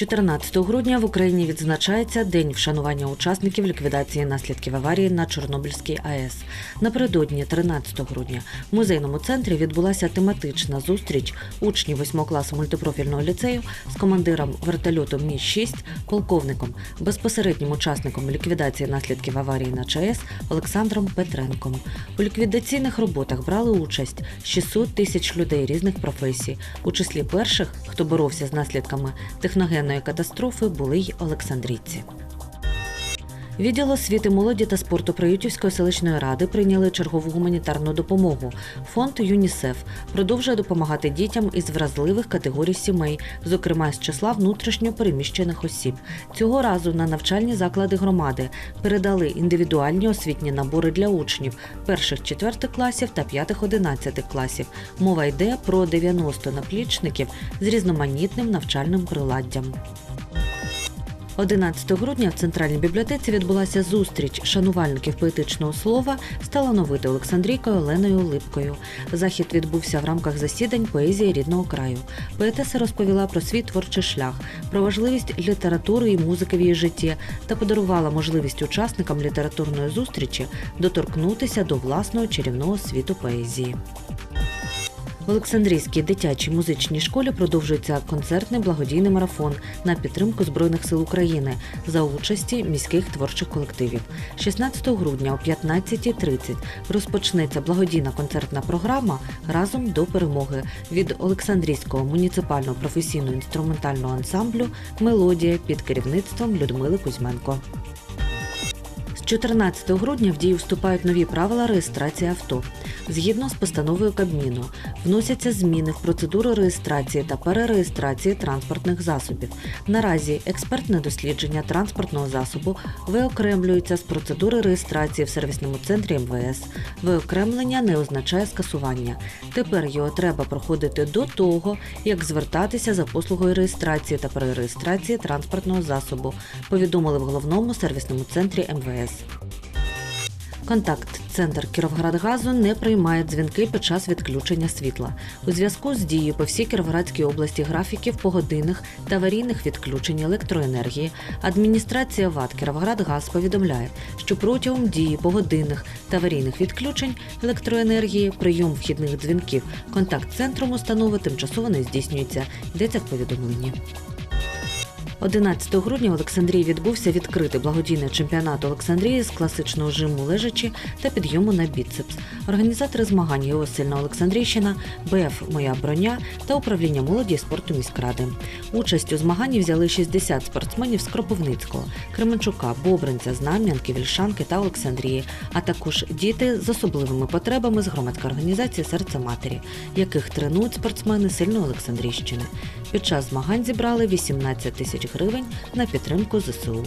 14 грудня в Україні відзначається День вшанування учасників ліквідації наслідків аварії на Чорнобильській АЕС. Напередодні, 13 грудня, в музейному центрі відбулася тематична зустріч учнів 8 класу мультипрофільного ліцею з командиром вертольоту Мі-6, полковником, безпосереднім учасником ліквідації наслідків аварії на ЧАЕС Олександром Петренком. У ліквідаційних роботах брали участь 600 тисяч людей різних професій. У числі перших, хто боровся з наслідками техногенної катастрофи, були й Олександрійці. Відділ освіти, молоді та спорту Приютівської селищної ради прийняли чергову гуманітарну допомогу. Фонд ЮНІСЕФ продовжує допомагати дітям із вразливих категорій сімей, зокрема з числа внутрішньо переміщених осіб. Цього разу на навчальні заклади громади передали індивідуальні освітні набори для учнів перших четвертих класів та п'ятих одинадцятих класів. Мова йде про 90 наплічників з різноманітним навчальним приладдям. 11 грудня в центральній бібліотеці відбулася зустріч шанувальників поетичного слова з Олександрійкою Оленою Липкою. Захід відбувся в рамках засідань поезії рідного краю. Поетеса розповіла про свій творчий шлях, про важливість літератури і музики в її житті та подарувала можливість учасникам літературної зустрічі доторкнутися до власного чарівного світу поезії. Олександрійській дитячій музичній школі продовжується концертний благодійний марафон на підтримку Збройних сил України за участі міських творчих колективів. 16 грудня о 15.30 розпочнеться благодійна концертна програма разом до перемоги від Олександрійського муніципального професійного інструментального ансамблю Мелодія під керівництвом Людмили Кузьменко. З 14 грудня в дію вступають нові правила реєстрації авто. Згідно з постановою Кабміну, вносяться зміни в процедуру реєстрації та перереєстрації транспортних засобів. Наразі експертне дослідження транспортного засобу виокремлюється з процедури реєстрації в сервісному центрі МВС. Виокремлення не означає скасування. Тепер його треба проходити до того, як звертатися за послугою реєстрації та перереєстрації транспортного засобу, повідомили в головному сервісному центрі МВС. Контакт центр Кіровградгазу не приймає дзвінки під час відключення світла. У зв'язку з дією по всій Кіровоградській області графіків погодинних та аварійних відключень електроенергії. Адміністрація ВАД Кіровградгаз повідомляє, що протягом дії погодинних та аварійних відключень електроенергії прийом вхідних дзвінків контакт центром установи тимчасово не здійснюється. Йдеться в повідомленні. 11 грудня в Олександрії відбувся відкритий благодійний чемпіонат Олександрії з класичного жиму лежачі та підйому на біцепс. Організатори змагань його сильна Олександрійщина, БФ Моя броня та управління молоді і спорту міськради. Участь у змаганні взяли 60 спортсменів з Кропивницького, Кременчука, Бобринця, Знам'янки, Вільшанки та Олександрії, а також діти з особливими потребами з громадської організації Серце матері, яких тренують спортсмени сильної Олександрійщини. Під час змагань зібрали 18 тисяч гривень на підтримку ЗСУ.